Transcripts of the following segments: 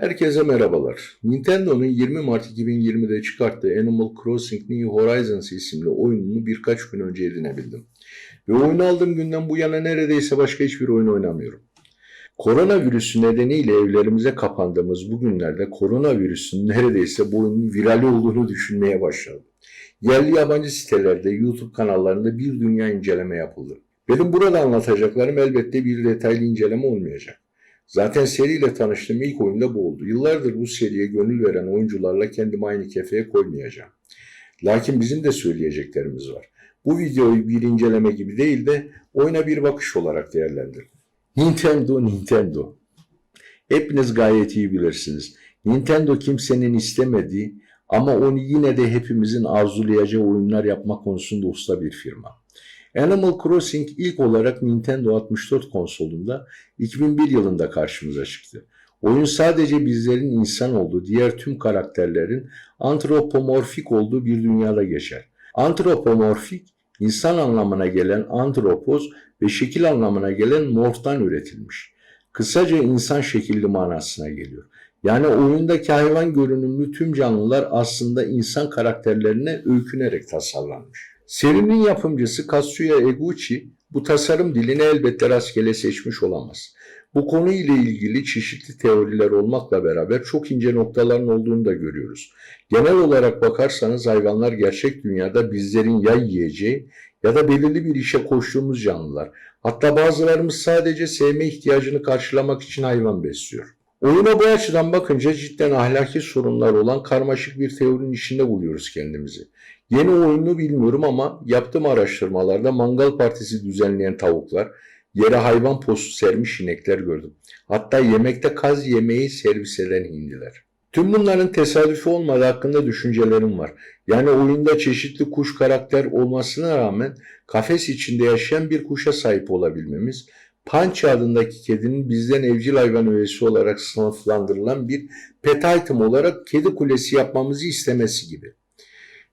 Herkese merhabalar. Nintendo'nun 20 Mart 2020'de çıkarttığı Animal Crossing New Horizons isimli oyununu birkaç gün önce edinebildim. Ve oyunu aldığım günden bu yana neredeyse başka hiçbir oyun oynamıyorum. Koronavirüsü nedeniyle evlerimize kapandığımız bu günlerde koronavirüsün neredeyse bu oyunun virali olduğunu düşünmeye başladım. Yerli yabancı sitelerde, YouTube kanallarında bir dünya inceleme yapıldı. Benim burada anlatacaklarım elbette bir detaylı inceleme olmayacak. Zaten seriyle tanıştığım ilk oyunda bu oldu. Yıllardır bu seriye gönül veren oyuncularla kendimi aynı kefeye koymayacağım. Lakin bizim de söyleyeceklerimiz var. Bu videoyu bir inceleme gibi değil de oyuna bir bakış olarak değerlendirin. Nintendo, Nintendo. Hepiniz gayet iyi bilirsiniz. Nintendo kimsenin istemediği ama onu yine de hepimizin arzulayacağı oyunlar yapma konusunda usta bir firma. Animal Crossing ilk olarak Nintendo 64 konsolunda 2001 yılında karşımıza çıktı. Oyun sadece bizlerin insan olduğu, diğer tüm karakterlerin antropomorfik olduğu bir dünyada geçer. Antropomorfik, insan anlamına gelen antropoz ve şekil anlamına gelen morftan üretilmiş. Kısaca insan şekilli manasına geliyor. Yani oyundaki hayvan görünümlü tüm canlılar aslında insan karakterlerine öykünerek tasarlanmış. Serinin yapımcısı Katsuya Eguchi bu tasarım dilini elbette rastgele seçmiş olamaz. Bu konu ile ilgili çeşitli teoriler olmakla beraber çok ince noktaların olduğunu da görüyoruz. Genel olarak bakarsanız hayvanlar gerçek dünyada bizlerin ya yiyeceği ya da belirli bir işe koştuğumuz canlılar. Hatta bazılarımız sadece sevme ihtiyacını karşılamak için hayvan besliyor. Oyuna bu açıdan bakınca cidden ahlaki sorunlar olan karmaşık bir teorinin içinde buluyoruz kendimizi. Yeni oyunu bilmiyorum ama yaptığım araştırmalarda mangal partisi düzenleyen tavuklar, yere hayvan postu sermiş inekler gördüm. Hatta yemekte kaz yemeği servis eden hindiler. Tüm bunların tesadüfi olmadığı hakkında düşüncelerim var. Yani oyunda çeşitli kuş karakter olmasına rağmen kafes içinde yaşayan bir kuşa sahip olabilmemiz, Punch adındaki kedinin bizden evcil hayvan üyesi olarak sınıflandırılan bir pet item olarak kedi kulesi yapmamızı istemesi gibi.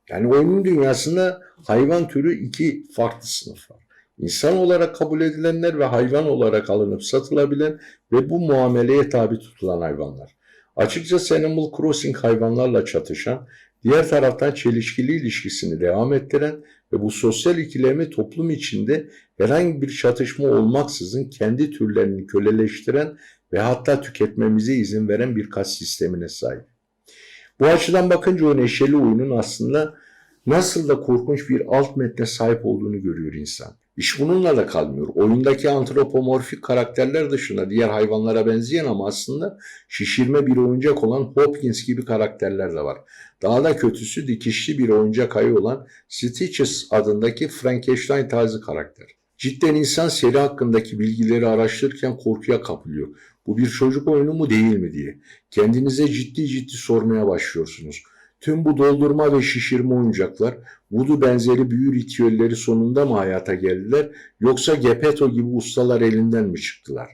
Yani oyunun dünyasında hayvan türü iki farklı sınıf var. İnsan olarak kabul edilenler ve hayvan olarak alınıp satılabilen ve bu muameleye tabi tutulan hayvanlar. Açıkçası Animal Crossing hayvanlarla çatışan, diğer taraftan çelişkili ilişkisini devam ettiren ve bu sosyal ikilemi toplum içinde herhangi bir çatışma olmaksızın kendi türlerini köleleştiren ve hatta tüketmemize izin veren bir kas sistemine sahip. Bu açıdan bakınca o neşeli oyunun aslında nasıl da korkunç bir alt metne sahip olduğunu görüyor insan. İş bununla da kalmıyor. Oyundaki antropomorfik karakterler dışında diğer hayvanlara benzeyen ama aslında şişirme bir oyuncak olan Hopkins gibi karakterler de var. Daha da kötüsü dikişli bir oyuncak ayı olan Stitches adındaki Frankenstein tarzı karakter. Cidden insan seri hakkındaki bilgileri araştırırken korkuya kapılıyor. Bu bir çocuk oyunu mu değil mi diye. Kendinize ciddi ciddi sormaya başlıyorsunuz. Tüm bu doldurma ve şişirme oyuncaklar Voodoo benzeri büyü ritüelleri sonunda mı hayata geldiler yoksa Gepetto gibi ustalar elinden mi çıktılar?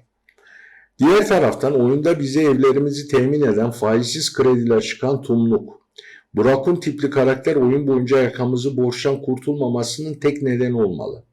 Diğer taraftan oyunda bize evlerimizi temin eden faizsiz krediler çıkan Tumluk. Burakun tipli karakter oyun boyunca yakamızı borçtan kurtulmamasının tek nedeni olmalı.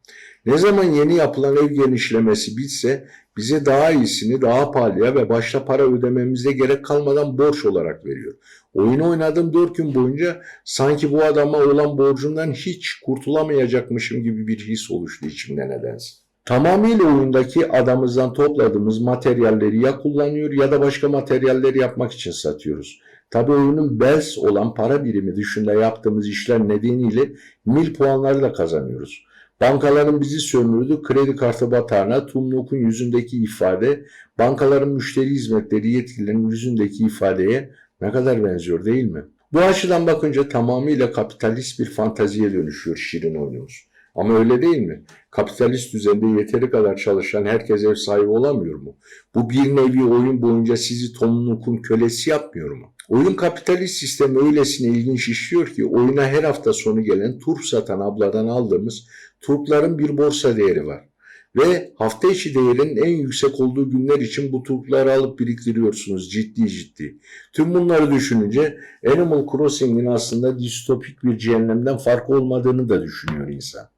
Ne zaman yeni yapılan ev genişlemesi bitse bize daha iyisini daha pahalıya ve başta para ödememize gerek kalmadan borç olarak veriyor. Oyunu oynadığım 4 gün boyunca sanki bu adama olan borcumdan hiç kurtulamayacakmışım gibi bir his oluştu içimde nedense. Tamamıyla oyundaki adamızdan topladığımız materyalleri ya kullanıyor ya da başka materyalleri yapmak için satıyoruz. Tabi oyunun bells olan para birimi dışında yaptığımız işler nedeniyle mil puanları da kazanıyoruz. Bankaların bizi sömürdü, kredi kartı batağına, Tumluk'un yüzündeki ifade, bankaların müşteri hizmetleri yetkililerinin yüzündeki ifadeye ne kadar benziyor değil mi? Bu açıdan bakınca tamamıyla kapitalist bir fantaziye dönüşüyor şirin oyunumuz. Ama öyle değil mi? Kapitalist düzende yeteri kadar çalışan herkes ev sahibi olamıyor mu? Bu bir nevi oyun boyunca sizi Tomluk'un kölesi yapmıyor mu? Oyun kapitalist sistemi öylesine ilginç işliyor ki oyuna her hafta sonu gelen turp satan abladan aldığımız turpların bir borsa değeri var. Ve hafta içi değerinin en yüksek olduğu günler için bu turpları alıp biriktiriyorsunuz ciddi ciddi. Tüm bunları düşününce Animal Crossing'in aslında distopik bir cehennemden farkı olmadığını da düşünüyor insan.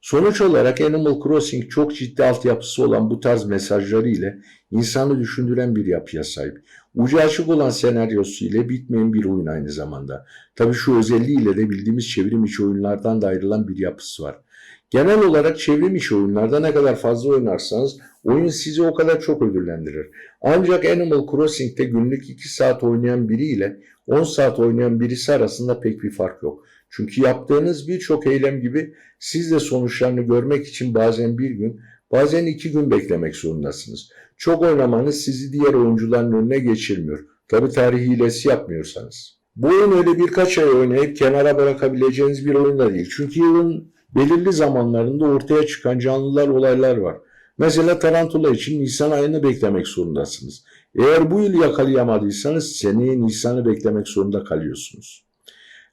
Sonuç olarak Animal Crossing çok ciddi altyapısı olan bu tarz mesajları ile insanı düşündüren bir yapıya sahip. Ucu açık olan senaryosu ile bitmeyen bir oyun aynı zamanda. Tabi şu özelliğiyle de bildiğimiz çevrim içi oyunlardan da ayrılan bir yapısı var. Genel olarak çevrim içi oyunlarda ne kadar fazla oynarsanız oyun sizi o kadar çok ödüllendirir. Ancak Animal Crossing'de günlük 2 saat oynayan biri ile 10 saat oynayan birisi arasında pek bir fark yok. Çünkü yaptığınız birçok eylem gibi siz de sonuçlarını görmek için bazen bir gün, bazen iki gün beklemek zorundasınız. Çok oynamanız sizi diğer oyuncuların önüne geçirmiyor. Tabi tarih hilesi yapmıyorsanız. Bu oyun öyle birkaç ay oynayıp kenara bırakabileceğiniz bir oyun da değil. Çünkü yılın belirli zamanlarında ortaya çıkan canlılar, olaylar var. Mesela Tarantula için Nisan ayını beklemek zorundasınız. Eğer bu yıl yakalayamadıysanız seneye Nisan'ı beklemek zorunda kalıyorsunuz.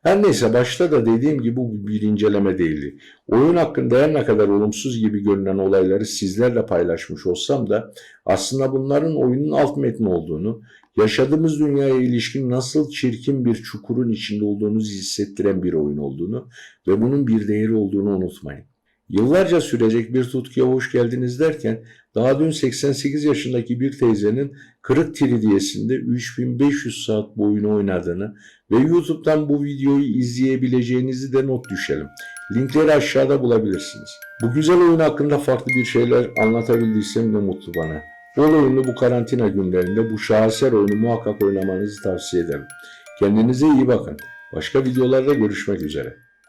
Her neyse başta da dediğim gibi bu bir inceleme değildi. Oyun hakkında her ne kadar olumsuz gibi görünen olayları sizlerle paylaşmış olsam da aslında bunların oyunun alt metni olduğunu, yaşadığımız dünyaya ilişkin nasıl çirkin bir çukurun içinde olduğunuzu hissettiren bir oyun olduğunu ve bunun bir değeri olduğunu unutmayın. Yıllarca sürecek bir tutkuya hoş geldiniz derken daha dün 88 yaşındaki bir teyzenin kırık tridiyesinde 3500 saat boyunu oynadığını ve YouTube'dan bu videoyu izleyebileceğinizi de not düşelim. Linkleri aşağıda bulabilirsiniz. Bu güzel oyun hakkında farklı bir şeyler anlatabildiysem ne mutlu bana. Bol oyunu bu karantina günlerinde bu şaheser oyunu muhakkak oynamanızı tavsiye ederim. Kendinize iyi bakın. Başka videolarda görüşmek üzere.